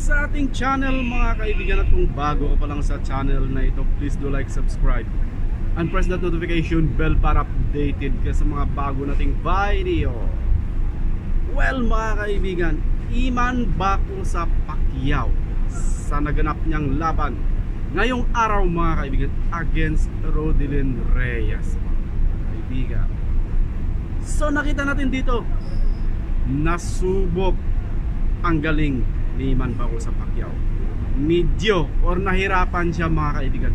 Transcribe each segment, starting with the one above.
sa ating channel mga kaibigan at kung bago ka pa lang sa channel na ito, please do like, subscribe and press that notification bell para updated ka sa mga bago nating video. Well mga kaibigan, Iman Bako sa Pacquiao sa naganap niyang laban ngayong araw mga kaibigan against Rodilyn Reyes mga kaibigan. So nakita natin dito nasubok ang galing ni Iman Bako sa Pacquiao. Medyo or nahirapan siya mga kaibigan.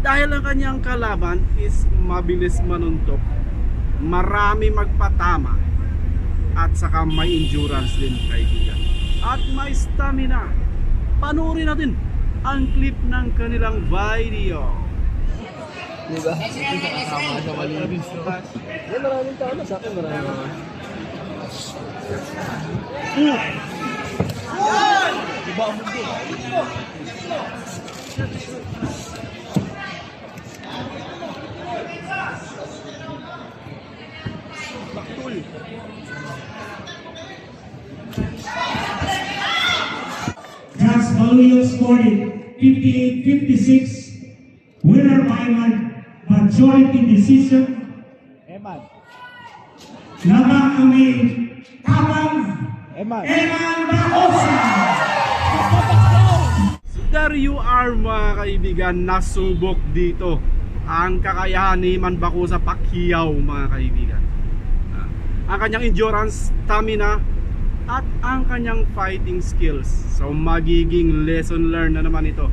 Dahil ang kanyang kalaban is mabilis manuntok, marami magpatama, at saka may endurance din kaibigan. At may stamina. Panoorin natin ang clip ng kanilang video. Diba? Sa malinis. Maraming tao na sa akin, maraming mga. That's Baluyo 58-56. Winner by majority decision. Eman. Labang kami Eman. Eman Bakos. There you are mga kaibigan, nasubok dito ang kakayahan ni Manbako sa Pacquiao mga kaibigan. Ah, ang kanyang endurance, stamina, at ang kanyang fighting skills. So magiging lesson learned na naman ito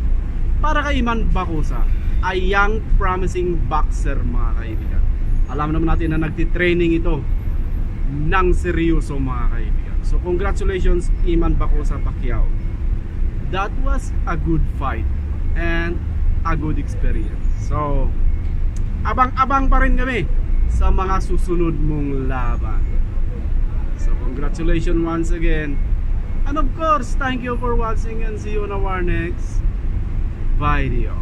para kay Iman Bakusa, a young promising boxer mga kaibigan. Alam naman natin na nagtitraining ito ng seryoso mga kaibigan. So congratulations Iman Bakusa Pacquiao that was a good fight and a good experience. So, abang-abang pa rin kami sa mga susunod mong laban. So, congratulations once again. And of course, thank you for watching and see you on our next video.